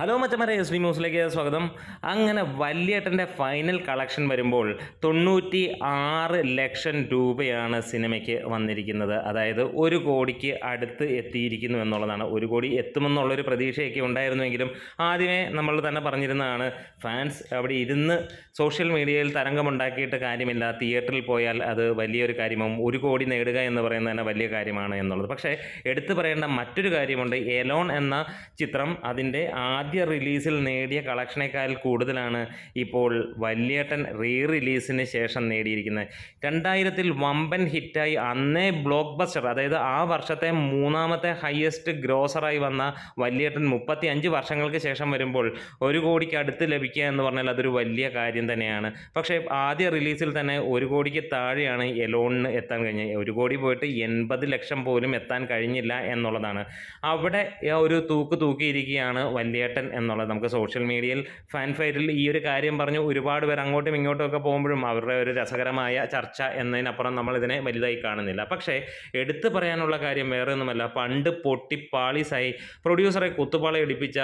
Hello മച്ചമാരെ S D ന്യൂസിലേക്ക് സ്വാഗതം. അങ്ങനെ വല്യേട്ടന്റെ ഫൈനൽ കളക്ഷൻ വരുമ്പോൾ തൊണ്ണൂറ്റി ആറ് ലക്ഷം രൂപയാണ് സിനിമയ്ക്ക് വന്നിരിക്കുന്നത്. അതായത് ഒരു കോടിക്ക് അടുത്ത് എത്തിയിരിക്കുന്നു എന്നുള്ളതാണ്. ഒരു കോടി എത്തുമെന്നുള്ളൊരു പ്രതീക്ഷയൊക്കെ ഉണ്ടായിരുന്നുവെങ്കിലും ആദ്യമേ നമ്മൾ തന്നെ പറഞ്ഞിരുന്നതാണ് ഫാൻസ് അവിടെ ഇരുന്ന് സോഷ്യൽ മീഡിയയിൽ തരംഗമുണ്ടാക്കിയിട്ട് കാര്യമില്ല. തിയേറ്ററിൽ പോയാൽ അത് വലിയൊരു കാര്യമാവും ഒരു കോടി നേടുക എന്ന് പറയുന്നത് തന്നെ വലിയ കാര്യമാണ് എന്നുള്ളത്. പക്ഷേ എടുത്തു പറയേണ്ട മറ്റൊരു കാര്യമുണ്ട്. എലോൺ എന്ന ചിത്രം അതിന്റെ ആദ്യ റിലീസിൽ നേടിയ കളക്ഷനേക്കാൾ കൂടുതലാണ് ഇപ്പോൾ വല്യേട്ടൻ റീ റിലീസിന് ശേഷം നേടിയിരിക്കുന്നത്. രണ്ടായിരത്തിൽ വമ്പൻ ഹിറ്റായി അന്നേ ബ്ലോക്ക് ബസ്റ്റർ അതായത് ആ വർഷത്തെ മൂന്നാമത്തെ ഹയസ്റ്റ് ഗ്രോസറായി വന്ന വല്യേട്ടൻ മുപ്പത്തി അഞ്ച് വർഷങ്ങൾക്ക് ശേഷം വരുമ്പോൾ ഒരു കോടിക്ക് അടുത്ത് ലഭിക്കുക എന്ന് പറഞ്ഞാൽ അതൊരു വലിയ കാര്യം തന്നെയാണ്. പക്ഷേ ആദ്യ റിലീസിൽ തന്നെ ഒരു കോടിക്ക് താഴെയാണ് എലോണിന് എത്താൻ കഴിഞ്ഞത്. ഒരു കോടി പോയിട്ട് എൺപത് ലക്ഷം പോലും എത്താൻ കഴിഞ്ഞില്ല എന്നുള്ളതാണ്. അവിടെ ഒരു തൂക്ക് തൂക്കിയിരിക്കുകയാണ് വല്യേട്ടൻ. എന്നുള്ളത്. നമുക്ക് സോഷ്യൽ മീഡിയയിൽ ഫാൻ ഫൈറ്റിൽ ഈ ഒരു കാര്യം പറഞ്ഞു ഒരുപാട് പേർ അങ്ങോട്ടും ഇങ്ങോട്ടും ഒക്കെ പോകുമ്പോഴും അവരുടെ ഒരു രസകരമായ ചർച്ച എന്നതിനപ്പുറം നമ്മൾ ഇതിനെ വലുതായി കാണുന്നില്ല. പക്ഷേ എടുത്തു പറയാനുള്ള കാര്യം വേറെ ഒന്നുമല്ല പണ്ട് പൊട്ടിപ്പാളീസായി പ്രൊഡ്യൂസറെ കുത്തുപാളി ഇടിപ്പിച്ച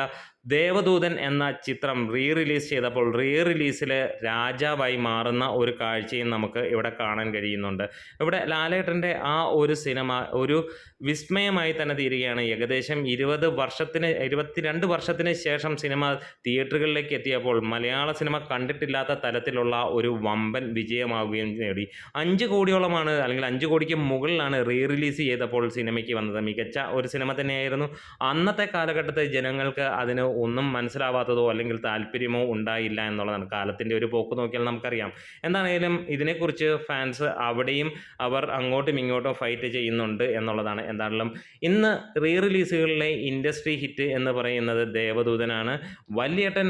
ദേവദൂതൻ എന്ന ചിത്രം റീ റിലീസ് ചെയ്തപ്പോൾ റീ റിലീസിൽ രാജാവായി മാറുന്ന ഒരു കാഴ്ചയും നമുക്ക് ഇവിടെ കാണാൻ കഴിയുന്നുണ്ട്. ഇവിടെ ലാലേട്ടന്റെ ആ ഒരു സിനിമ ഒരു വിസ്മയമായി തന്നെ തീരുകയാണ്. ഏകദേശം ഇരുപത് വർഷത്തിന് ഇരുപത്തിരണ്ട് വർഷത്തിന് ശേഷം സിനിമ തിയേറ്ററുകളിലേക്ക് എത്തിയപ്പോൾ മലയാള സിനിമ കണ്ടിട്ടില്ലാത്ത തരത്തിലുള്ള ഒരു വമ്പൻ വിജയമാവുകയും നേടി. അഞ്ച് കോടിയോളമാണ് അല്ലെങ്കിൽ അഞ്ച് കോടിക്ക് മുകളിലാണ് റീ റിലീസ് ചെയ്തപ്പോൾ സിനിമയ്ക്ക് വന്നത്. മികച്ച ഒരു സിനിമ തന്നെയായിരുന്നു. അന്നത്തെ കാലഘട്ടത്തെ ജനങ്ങൾക്ക് അതിന് ഒന്നും മനസ്സിലാവാത്തതോ അല്ലെങ്കിൽ താല്പര്യമോ ഉണ്ടായില്ല എന്നുള്ളതാണ്. കാലത്തിന്റെ ഒരു പോക്ക് നോക്കിയാൽ നമുക്കറിയാം. എന്താണെങ്കിലും ഇതിനെക്കുറിച്ച് ഫാൻസ് അവിടെയും അവർ അങ്ങോട്ടും ഇങ്ങോട്ടും ഫൈറ്റ് ചെയ്യുന്നുണ്ട് എന്നുള്ളതാണ് എന്താണെങ്കിലും ഇന്ന് റീ റിലീസുകളിലെ ഇൻഡസ്ട്രി ഹിറ്റ് എന്ന് പറയുന്നത് ദേവദൂതനാണ്. വല്യേട്ടൻ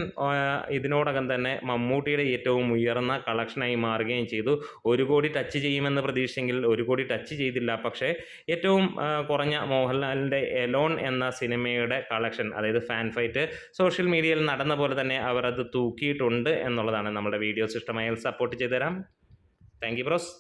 ഇതിനോടകം തന്നെ മമ്മൂട്ടിയുടെ ഏറ്റവും ഉയർന്ന കളക്ഷനായി മാറുകയും ചെയ്തു. ഒരു കോടി ടച്ച് ചെയ്യുമെന്ന് പ്രതീക്ഷിച്ചെങ്കിൽ ഒരു കോടി ടച്ച് ചെയ്തില്ല. പക്ഷേ ഏറ്റവും കുറഞ്ഞ മോഹൻലാലിന്റെ എലോൺ എന്ന സിനിമയുടെ കളക്ഷൻ അതായത് ഫാൻ ഫൈറ്റ് സോഷ്യൽ മീഡിയയിൽ നടന്ന പോലെ തന്നെ അവർ അത് തൂക്കിയിട്ടുണ്ട് എന്നുള്ളതാണ് നമ്മുടെ വീഡിയോസ് ഇഷ്ടമായാൽ സപ്പോർട്ട് ചെയ്തു തരാം താങ്ക് യു ബ്രോസ്.